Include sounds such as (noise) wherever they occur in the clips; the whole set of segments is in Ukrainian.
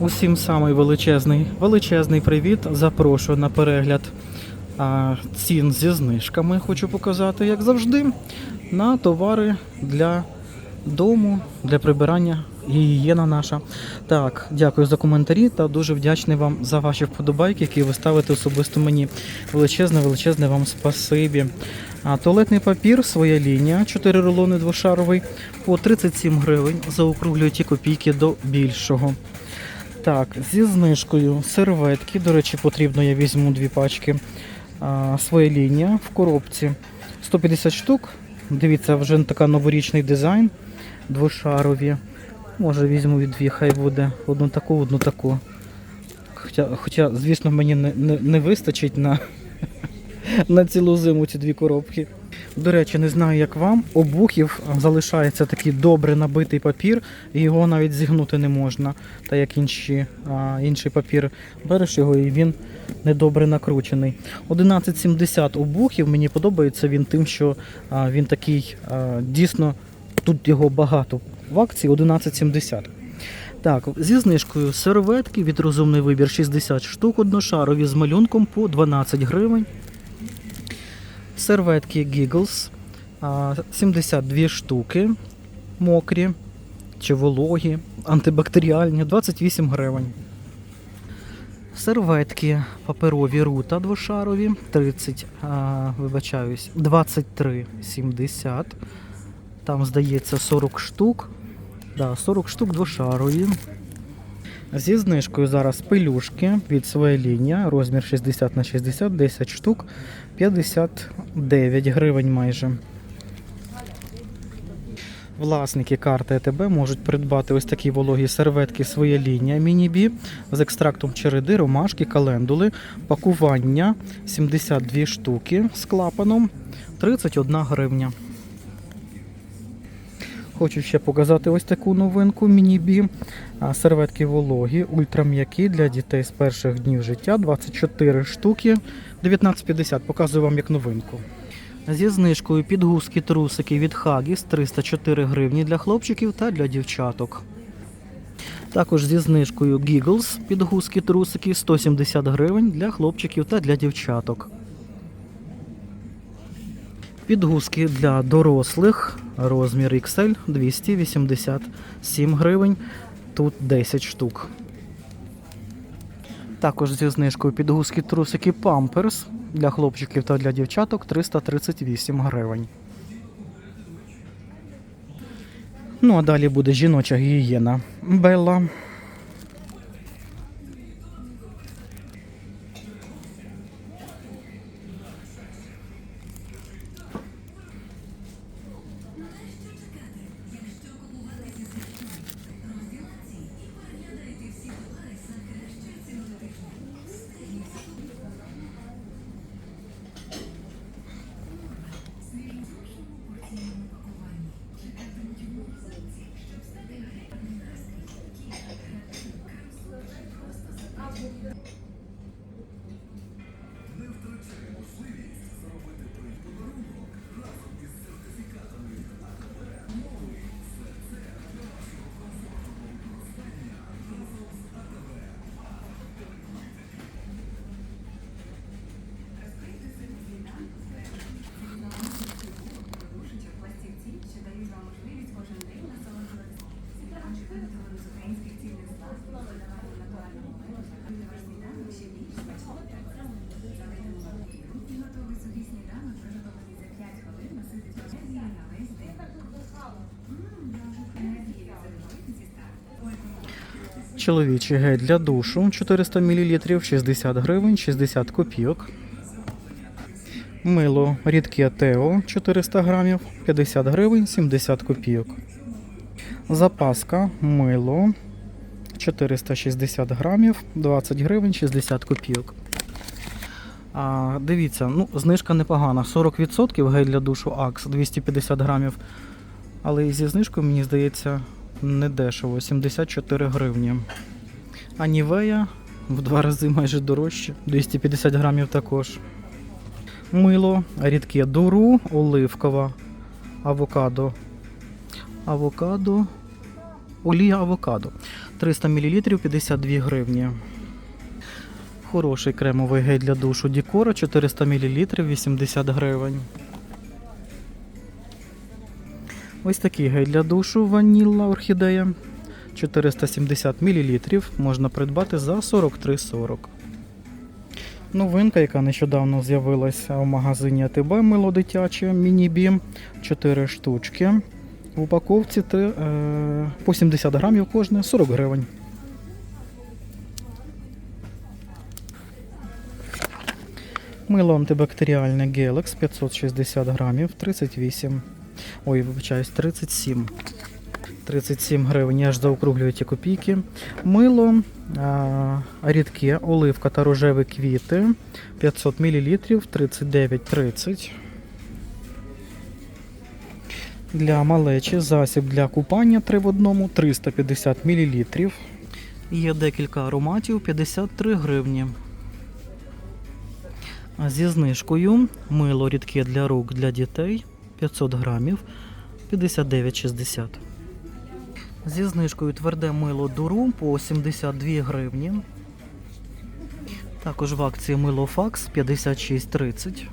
Усім самий величезний, величезний привіт. Запрошую на перегляд а, цін зі знижками. Хочу показати, як завжди, на товари для дому, для прибирання. Гігієна наша. Так, дякую за коментарі та дуже вдячний вам за ваші вподобайки, які ви ставите особисто мені. Величезне, величезне вам спасибі. А, туалетний папір, своя лінія, 4 рулони двошаровий по 37 гривень. Заокруглюю ті копійки до більшого. Так, зі знижкою серветки. До речі, потрібно, я візьму дві пачки. А, своя лінія в коробці. 150 штук. Дивіться, вже така новорічний дизайн. Двошарові. Може візьму від дві, хай буде одну таку, одну таку. Хоча, хоча звісно, мені не, не, не вистачить на, (laughs) на цілу зиму ці дві коробки. До речі, не знаю, як вам. Обухів залишається такий добре набитий папір, і його навіть зігнути не можна. Та як інші, а, інший папір береш його і він недобре накручений. 11,70 обухів. Мені подобається він тим, що а, він такий а, дійсно тут його багато. В акції 11,70. Так, зі знижкою серветки від розумний вибір 60 штук одношарові з малюнком по 12 гривень. Серветки Giggles 72 штуки мокрі чи вологі, антибактеріальні 28 гривень. Серветки паперові рута двошарові 30, а, вибачаюсь, 23,70. Там, здається, 40 штук. Да, 40 штук двошарові. Зі знижкою зараз пелюшки від своєї лінії, розмір 60 на 60, 10 штук, 59 гривень майже. Власники карти АТБ можуть придбати ось такі вологі серветки своя лінія міні-бі з екстрактом череди, ромашки, календули, пакування 72 штуки з клапаном 31 гривня. Хочу ще показати ось таку новинку міні-бі. Серветки вологі, ультрам'які для дітей з перших днів життя. 24 штуки, 19,50. Показую вам як новинку. Зі знижкою підгузки трусики від Huggies 304 гривні для хлопчиків та для дівчаток. Також зі знижкою Giggles підгузки трусики 170 гривень для хлопчиків та для дівчаток. Підгузки для дорослих, розмір XL 287 гривень, тут 10 штук. Також зі знижкою підгузки трусики Pampers для хлопчиків та для дівчаток 338 гривень. Ну а далі буде жіноча гігієна Белла. Чоловічий гель для душу 400 мл 60 гривень 60 копійок. Мило рідке Тео 400 грамів 50 гривень 70 копійок. Запаска мило 460 грамів 20 гривень 60 копійок. А, дивіться, ну, знижка непогана. 40% гель для душу Акс 250 грамів. Але зі знижкою, мені здається, не дешево 74 гривні. А Нівея в два рази майже дорожче, 250 грамів також. Мило, рідке дуру, оливкова, авокадо. Авокадо. Олія авокадо. 300 мл 52 гривні. Хороший кремовий гель для душу Дікора 400 мл 80 гривень. Ось такий гель для душу Ванілла Орхідея 470 мл можна придбати за 43,40. Новинка, яка нещодавно з'явилася в магазині АТБ мило дитяче міні-бім 4 штучки. В упаковці е, по 70 грамів кожне 40 гривень. Мило антибактеріальне Gelex 560 грамів 38. Ой, вибачаюсь, 37. 37 гривень, аж заокруглюю ті копійки. Мило а, рідке, оливка та рожеві квіти 500 мл 39,30. Для малечі засіб для купання 3 в одному 350 мл. Є декілька ароматів 53 гривні. Зі знижкою мило рідке для рук для дітей 500 грамів 59,60. Зі знижкою тверде мило дуру по 72 гривні. Також в акції мило факс 56,30.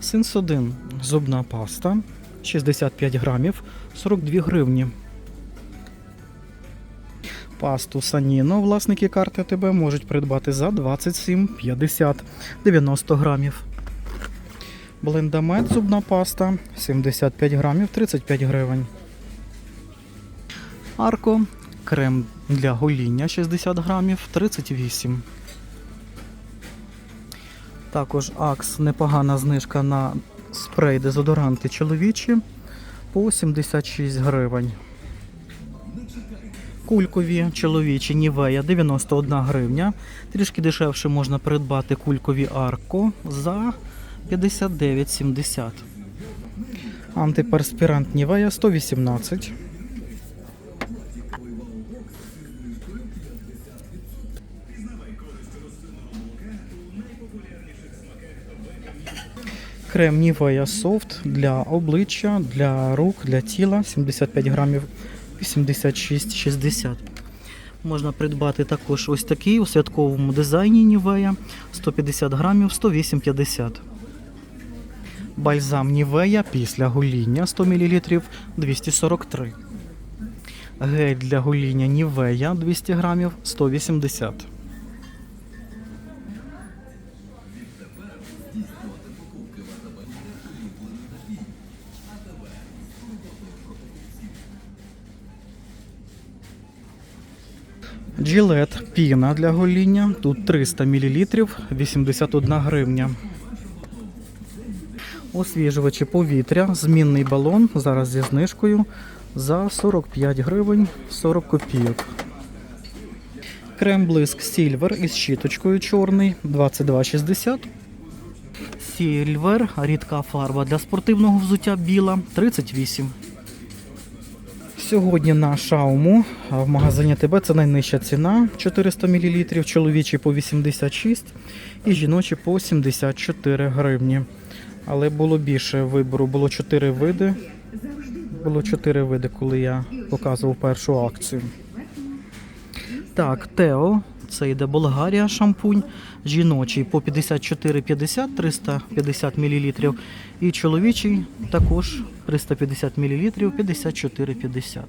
Синсодин зубна паста 65 грамів 42 гривні. Пасту Саніно власники карти АТБ можуть придбати за 27,50 90 грамів. Блендамет зубна паста 75 грамів 35 гривень. Арко крем для гоління 60 грамів 38. Також Акс непогана знижка на спрей дезодоранти чоловічі по 76 гривень. Кулькові чоловічі Нівея 91 гривня. Трішки дешевше можна придбати кулькові Арко за 59,70. Антиперспірант Нівея 118. Крем Nivea Soft для обличчя, для рук, для тіла 75 грамів 86,60. Можна придбати також ось такий у святковому дизайні Nivea 150 грамів 108,50. Бальзам Nivea після гоління 100 мл 243. Гель для гоління Nivea 200 грамів 180. Джилет піна для гоління. Тут 300 мл 81 гривня. Освіжувачі повітря, змінний балон. Зараз зі знижкою за 45 гривень 40 копійок. Крем блиск Сільвер із щіточкою чорний 22,60. Сільвер, рідка фарба для спортивного взуття біла 38. Сьогодні на шауму в магазині ТБ це найнижча ціна 400 мл, чоловічі по 86 і жіночі по 74 гривні. Але було більше вибору, було 4 види. Було 4 види, коли я показував першу акцію. Так, Тео, це йде Болгарія шампунь, жіночий по 54,50 350 мл. І чоловічий також 350 мл 54,50.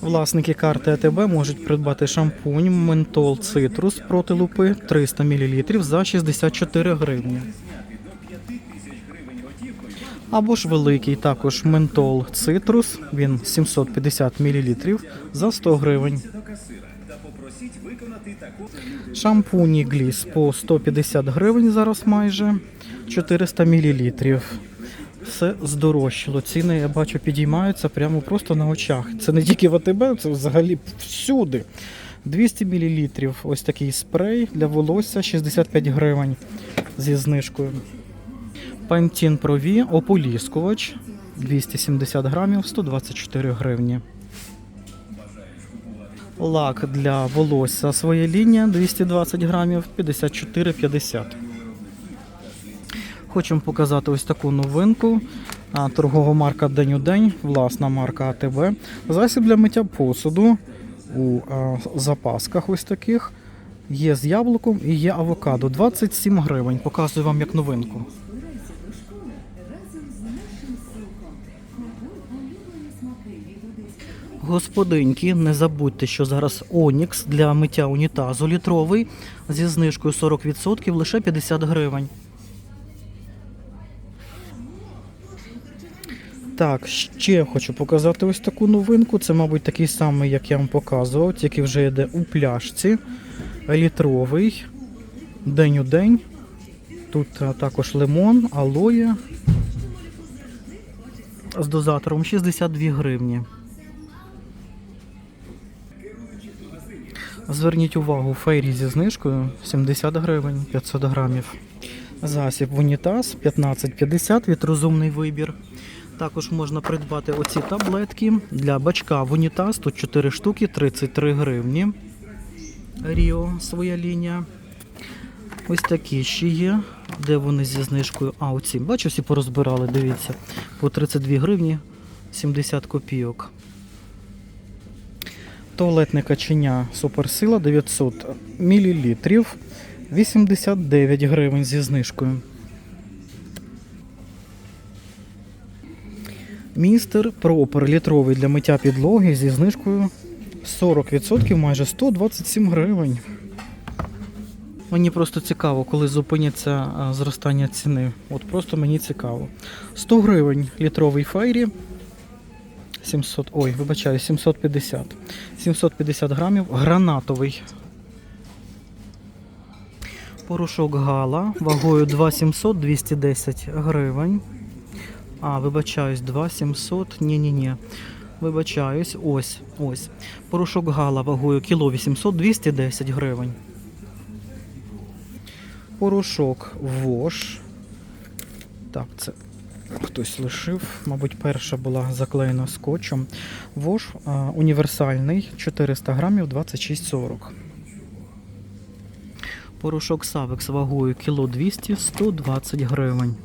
Власники карти АТБ можуть придбати шампунь Ментол Цитрус проти лупи 300 мл за 64 гривні. Або ж великий також ментол цитрус, він 750 мл за 100 гривень. Шампуні Гліс по 150 гривень зараз майже 400 мл. Все здорожчало. Ціни, я бачу, підіймаються прямо просто на очах. Це не тільки в АТБ, це взагалі всюди. 200 мл. Ось такий спрей для волосся 65 гривень зі знижкою. Pro V ополіскувач 270 грамів 124 гривні. Лак для волосся своя лінія 220 грамів 54,50. Хочемо показати ось таку новинку. Торгова марка День у день, власна марка АТБ. Засіб для миття посуду у запасках ось таких. Є з яблуком і є авокадо. 27 гривень. Показую вам як новинку. Одеських Господинки, не забудьте, що зараз Онікс для миття унітазу літровий зі знижкою 40% лише 50 гривень. Так, ще хочу показати ось таку новинку. Це, мабуть, такий самий, як я вам показував, тільки вже йде у пляшці. Літровий. День у день. Тут також лимон, алоє. З дозатором 62 гривні. Зверніть увагу, фейрі зі знижкою 70 гривень 500 грамів. Засіб в унітаз 15,50 від розумний вибір. Також можна придбати оці таблетки для бачка в унітаз. Тут 4 штуки, 33 гривні. Ріо своя лінія. Ось такі ще є. Де вони зі знижкою? А. Бачу, всі порозбирали, дивіться. По 32 гривні 70 копійок. Туалетне каченя Суперсила 900 мл 89 гривень зі знижкою. Містер Пропер літровий для миття підлоги зі знижкою 40%, майже 127 гривень. Мені просто цікаво, коли зупиняться зростання ціни. От просто мені цікаво. 100 гривень літровий фейрі. 700, ой, вибачаю, 750. 750 грамів. Гранатовий. Порошок Гала вагою 2700 210 гривень. А, вибачаюсь, 2700. Ні-ні-ні. Вибачаюсь, ось, ось. Порошок Гала вагою кіло 800 210 гривень. Порошок Вош. Так, це хтось лишив. Мабуть, перша була заклеєна скотчем. Вош а, універсальний 400 грамів 26,40. Порошок Савекс вагою кіло 200 120 гривень.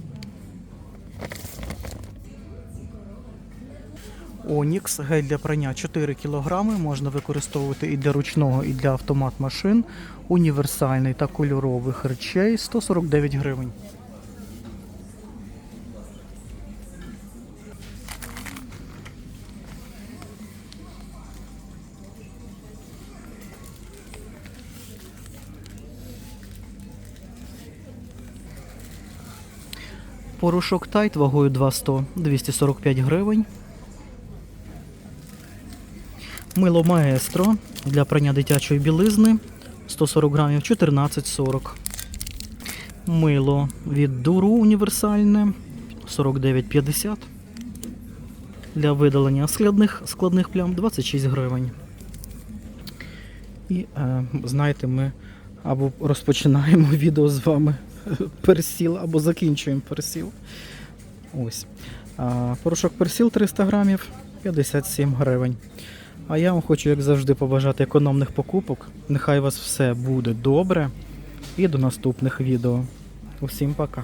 Онікс гель для прання 4 кг можна використовувати і для ручного, і для автомат машин. Універсальний та кольорових речей 149 гривень. Порошок Тайт вагою 200 245 гривень. Мило Маестро для прання дитячої білизни 140 грамів 14,40. Мило від Дуру універсальне 49,50. Для видалення складних, складних плям 26 гривень. І е, знаєте, ми або розпочинаємо (laughs) відео з вами персіл, або закінчуємо персіл. Ось. Порошок персіл 300 грамів 57 гривень. А я вам хочу, як завжди, побажати економних покупок. Нехай у вас все буде добре. І до наступних відео. Усім пока.